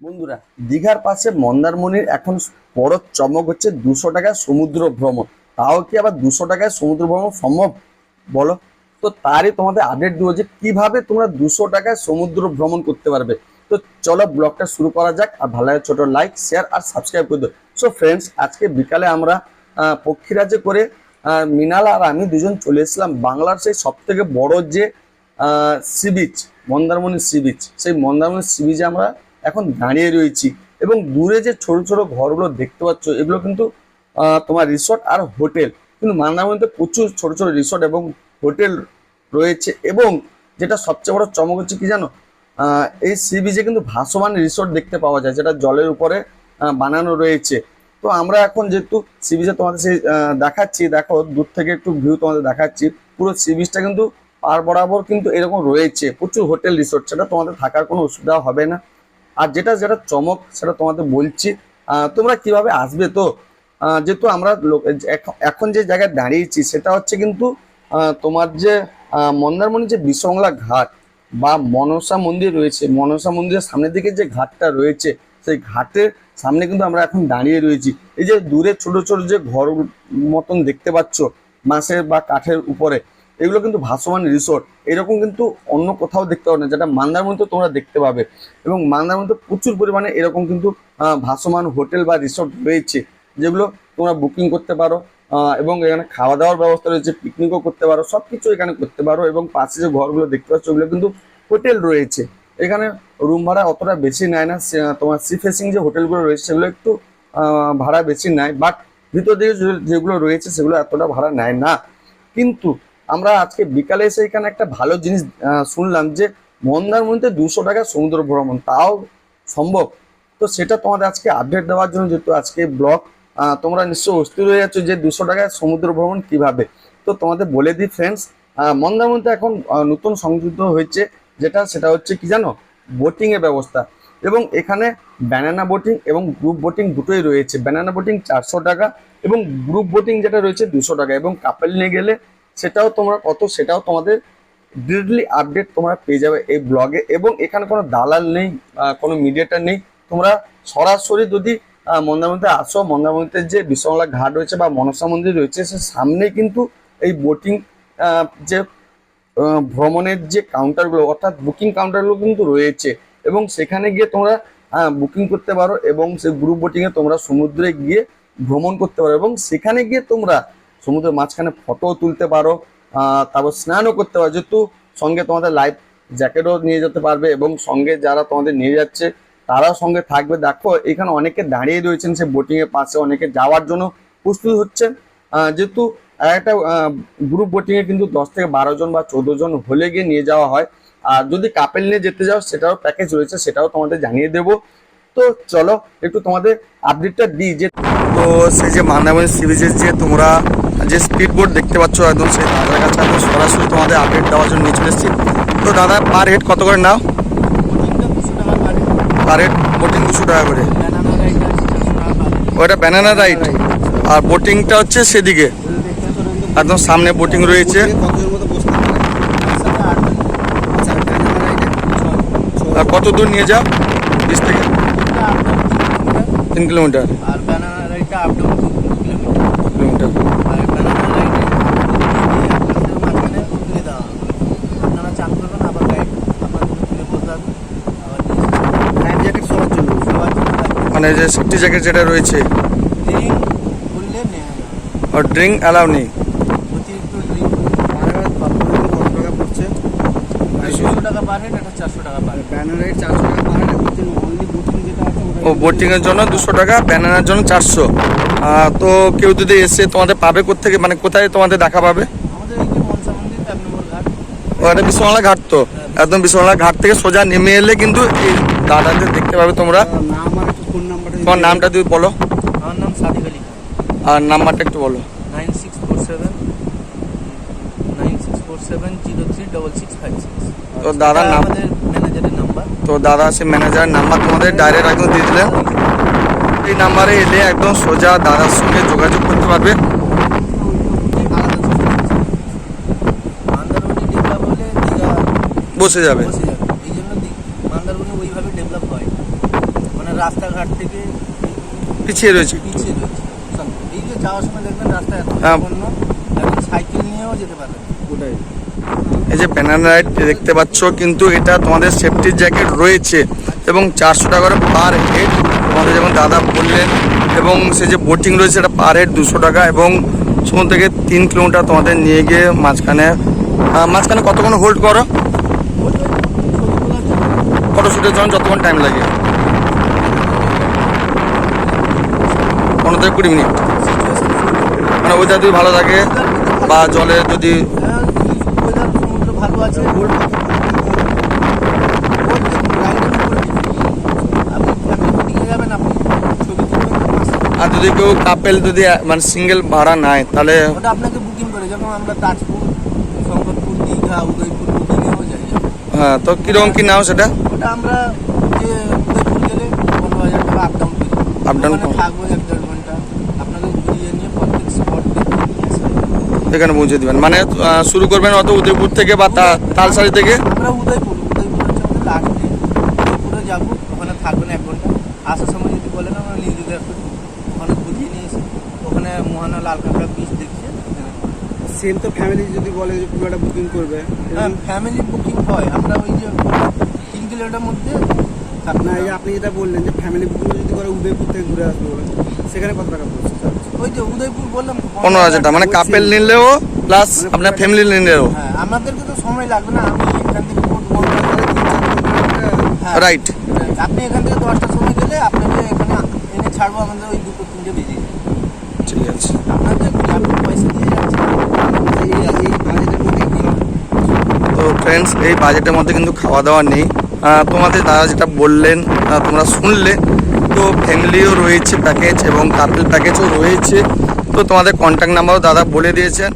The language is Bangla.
বন্ধুরা, দীঘার পাশে মন্দারমণির এখন বড় চমক হচ্ছে দুশো টাকায় সমুদ্র ভ্রমণ। তাও কি আবার দুশো টাকায় সমুদ্র ভ্রমণ সম্ভব? বলো। তো তারই তোমাদের আপডেট দেবো যে কীভাবে তোমরা দুশো টাকায় সমুদ্র ভ্রমণ করতে পারবে। তো চলো ব্লগটা শুরু করা যাক আর ভালো লাগে ছোটো লাইক শেয়ার আর সাবস্ক্রাইব করে দিও। সো ফ্রেন্ডস আজকে বিকালে আমরা পক্ষীরাজে করে মিনাল আর আমি দুজন চলে এসেছিলাম বাংলার সেই সব থেকে বড় যে sea beach Mandarmani sea beach সেই মন্দারমণি সি বিচে আমরা এখন দাঁড়িয়ে রয়েছি। এবং দূরে যে ছোট ছোট ঘরগুলো দেখতে পাচ্ছ, এগুলো কিন্তু তোমার রিসর্ট আর হোটেল কিন্তু মন্দারমণিতে প্রচুর ছোট ছোট রিসর্ট এবং হোটেল রয়েছে এবং যেটা সবচেয়ে বড় চমক হচ্ছে কি জানো? এই সি বিচে কিন্তু ভাসমান রিসর্ট দেখতে পাওয়া যায়, যেটা জলের উপরে বানানো রয়েছে। তো আমরা এখন যেহেতু সি বিচে তোমাদের সেই দেখাচ্ছি, দেখো দূর থেকে একটু ভিউ তোমাদের দেখাচ্ছি, পুরো সি বিচটা কিন্তু পার বরাবর কিন্তু এরকম রয়েছে। প্রচুর হোটেল রিসোর্ট সেটা তোমাদের থাকার কোনো অসুবিধা হবে না। আর যেটা যেটা চমক, সেটা তোমাদের বলছি। তোমরা কীভাবে আসবে? তো যেহেতু আমরা এখন- যে জায়গায় দাঁড়িয়েছি, সেটা হচ্ছে কিন্তু তোমার যে মন্দারমণি যে বিশংলা ঘাট বা মনসা মন্দির রয়েছে, মনসা মন্দিরের সামনের দিকে যে ঘাটটা রয়েছে, সেই ঘাটের সামনে কিন্তু আমরা এখন দাঁড়িয়ে রয়েছি। এই যে দূরে ছোট ছোট যে ঘর মতন দেখতে পাচ্ছ, বাঁশের বা কাঠের উপরে এগুলো কিন্তু ভাসমান রিসোর্ট এরকম কিন্তু অন্য কোথাও দেখতে পাবে না, যেটা মান্দারমণিতে তোমরা দেখতে পাবে। এবং মান্দারমণিতে প্রচুর পরিমাণে এরকম কিন্তু ভাসমান হোটেল বা রিসোর্ট রয়েছে, যেগুলো তোমরা বুকিং করতে পারো এবং এখানে খাওয়া দাওয়ার ব্যবস্থা রয়েছে পিকনিকও করতে পারো সব কিছু এখানে করতে পারো, এবং পাশে যে ঘরগুলো দেখতে পাচ্ছ, ওগুলো কিন্তু হোটেল রয়েছে। এখানে রুম ভাড়া অতটা বেশি নেয় না তোমার সি ফেসিং যে হোটেলগুলো রয়েছে, সেগুলো একটু ভাড়া বেশি নেয় বাট ভিতর দিকে যেগুলো রয়েছে, সেগুলো এতটা ভাড়া নেয় না। কিন্তু আমরা আজকে বিকালে এসে এখানে একটা ভালো জিনিস শুনলাম যে মন্দারমণিতে দুশো টাকা সমুদ্র ভ্রমণ। তাও সম্ভব? তো সেটা তোমাদের আজকে আপডেট দেওয়ার জন্য যেহেতু আজকে ব্লগ তোমরা নিশ্চয়ই অস্থির হয়ে যাচ্ছ যে দুশো টাকায় সমুদ্র ভ্রমণ কীভাবে। তো তোমাদের বলে দিই ফ্রেন্ডস মন্দারমণিতে এখন নতুন সংযুক্ত হয়েছে, যেটা সেটা হচ্ছে কি জানো? বোটিং এর ব্যবস্থা। এবং এখানে ব্যানানা বোটিং এবং গ্রুপ বোটিং দুটোই রয়েছে। ব্যানানা বোটিং চারশো টাকা এবং গ্রুপ বোটিং যেটা রয়েছে দুশো টাকা এবং কাপেল নিয়ে গেলে সেটাও তোমরা কত, সেটাও তোমাদের ডিরেক্টলি আপডেট তোমরা পেয়ে যাবে এই ব্লগে। এবং এখানে কোনো দালাল নেই কোনো মিডিয়েটার নেই। তোমরা সরাসরি যদি মন্দারমণিতে আসো, মন্দারমণিতে যে বিশ্বমলা ঘাট রয়েছে বা মনসা মন্দির রয়েছে, সে সামনে কিন্তু এই বোটিং যে ভ্রমণের যে কাউন্টারগুলো অর্থাৎ বুকিং কাউন্টারগুলো কিন্তু রয়েছে। এবং সেখানে গিয়ে তোমরা বুকিং করতে পারো এবং সেই গ্রুপ বোটিংয়ে তোমরা সমুদ্রে গিয়ে ভ্রমণ করতে পারো। এবং সেখানে গিয়ে তোমরা সমুদ্রের মাঝখানে ফটো তুলতে পারো তারপর স্নানও করতে পারো। যেহেতু সঙ্গে তোমাদের লাইফ জ্যাকেটও নিয়ে যেতে পারবে এবং সঙ্গে যারা তোমাদের নিয়ে যাচ্ছে, তারাও সঙ্গে থাকবে। দেখো, এখানে অনেকে দাঁড়িয়ে রয়েছেন সে বোটিং এর পাশে, অনেকে যাওয়ার জন্য প্রস্তুত হচ্ছেন। যেহেতু একটা গ্রুপ বোটিং এ কিন্তু দশ থেকে বারো জন বা চোদ্দ জন হলে গিয়ে নিয়ে যাওয়া হয়। আর যদি কাপেল নিয়ে যেতে যাও সেটাও প্যাকেজ রয়েছে, সেটাও তোমাদের জানিয়ে দেবো। তো চলো, একটু তোমাদের আপডেটটা দিই যে তো সেই যে মান্দারমণি সি বিচের যে তোমরা যে স্পিড বোট দেখতে পাচ্ছ একদম সেই দাদার কাছে একদম সরাসরি তোমাদের আপডেট দেওয়ার জন্য নিয়ে চলে এসেছি। তো দাদা পার হেড কত করে নাও? পার হেড বোটিং দুশো টাকা করে। ওটা ব্যানানা রাইড আর বোটিংটা হচ্ছে সেদিকে। একদম সামনে বোটিং রয়েছে। আর কত দূর নিয়ে যাও? বিচ থেকে তিন কিলোমিটার। আর ব্যানানা রাইডটা আপ ডাউন কিলোমিটার কিলোমিটার আর ব্যানানা রাইডে মাঝখানে তুলে দেওয়া হবে আপনারা চান করবেন আবার গাইড আপনার তুলে বলতে হবে আবার লাইফ জ্যাকেট সবার জন্য সবার জন্য মানে যে সেফটি জ্যাকেট যেটা রয়েছে। আর ড্রিঙ্ক অ্যালাউ নেই। ও বোটিংয়ের জন্য দুশো টাকা ব্যানানার জন্য চারশো। তো কেউ যদি এসে তোমাদের পাবে কোথেকে মানে কোথায় তোমাদের দেখা পাবে? ওখানে বিশ্ববাংলা ঘাট তো। একদম বিশ্ববাংলা ঘাট থেকে সোজা নেমে এলে কিন্তু এই দাদাদের দেখতে পাবে তোমরা। ফোন নাম্বারটা তোমার নামটা তুমি বলো। আমার নাম সাদিক আলী। খান আর নাম্বারটা একটু বলো। Nine six four seven nine six four seven zero three double six five six. তো দাদার নাম? আমাদের ম্যানেজারের নাম্বার। তো দাদা সে ম্যানেজারের নাম্বার তোমাদের ডাইরেক্ট একদম দিয়ে দিলেন। এই নাম্বারে এলে একদম সোজা দাদার সঙ্গে যোগাযোগ করতে পারবে। মান্দারমণি ডেভেলপ হলে দীঘা। বসে যাবে বসে যাবে এই জন্য দি- মান্দারমণি ওইভাবে ডেভেলপ হয় রাস্তাঘাট থেকে পিছিয়ে রয়েছে। পিছিয়ে রয়েছে। এই যে যাওয়ার সময় দেখবেন রাস্তা এত হ্যাঁ। জঘন্য এখন সাইকেল নিয়েও যেতে পারবেন। ওটাই। এই যে ব্যানার রাইড দেখতে পাচ্ছ কিন্তু এটা তোমাদের সেফটির জ্যাকেট রয়েছে এবং চারশো টাকা করে পার হেড তোমাদের যেমন দাদা বললেন এবং সে যে বোটিং রয়েছে এটা পার হেড দুশো টাকা এবং সমুদ্র থেকে তিন কিলোমিটার তোমাদের নিয়ে গিয়ে মাঝখানে মাঝখানে কতক্ষণ হোল্ড করো? ফটো শ্যুটের জন্য যতক্ষণ টাইম লাগে। পনেরো থেকে কুড়ি মিনিট। মানে ওইটা যদি ভালো থাকে বা জলে যদি ওয়েদার ভালো আছে আর যদি কেউ কাপেল যদি মানে সিঙ্গেল ভাড়া নেয় তাহলে ওটা আপনাকে বুকিং করে যখন আমরা তাজপুর শঙ্করপুর দীঘা উদয়পুর বুকিংয়েও যাই হ্যাঁ তো কীরকম কি নাও সেটা? ওটা আমরা যে উদয়পুর গেলে পনেরো হাজার টাকা আপ ডাউন। থাকব দেড় ঘণ্টা আপনাকে ঘুরিয়ে নিয়ে প্রত্যেক স্পট দেখে নিয়ে আসব এখানে পৌঁছে দিবেন। মানে শুরু করবেন অত উদয়পুর থেকে বা তালসারি থেকে? আমরা উদয়পুর উদয়পুর হচ্ছে আমাদের লাস্ট উদয়পুরে যাব ওখানে থাকবেন এক ঘণ্টা। আসার সময় যদি বলেন আমরা নিজেদের একটু ওখানে নিয়ে এসে ওখানে মোহানা লাল কাঁকড়া বিচ দেখছে। সেম তো ফ্যামিলি যদি বলে যে পুরোটা বুকিং করবে। হ্যাঁ ফ্যামিলি বুকিং হয়। আমরা ওই যে তিন কিলোমিটার মধ্যে না আপনি যেটা বললেন যে ফ্যামিলি বুকিং যদি করে উদয়পুর থেকে ঘুরে আসবে। সেখানে কত টাকা পড়ছে? ওই যে উদয়পুর বললাম পনেরো হাজার টাকা মানে কাপেল নিলেও প্লাস আপনার ফ্যামিলি নিলেও। হ্যাঁ আমাদেরকে তো সময় লাগবে না আমি এখান থেকে কোন- হ্যাঁ, রাইট আপনি এখান থেকে দশটার সময় গেলে আপনাকে এখানে এনে ছাড়বো আমাদের ওই দুটো তিনটে বেজে ঠিক আছে। আপনাদের পয়সা দিয়ে যাচ্ছেন এই এই বাজেটের মধ্যে তো ফ্রেন্ডস এই বাজেটের মধ্যে কিন্তু খাওয়া দাওয়া নেই। তোমাদের দাদা যেটা বললেন তোমরা শুনলে তো ফ্যামিলিও রয়েছে প্যাকেজ এবং কাপল প্যাকেজও রয়েছে। তো তোমাদের কন্ট্যাক্ট নাম্বারও দাদা বলে দিয়েছেন।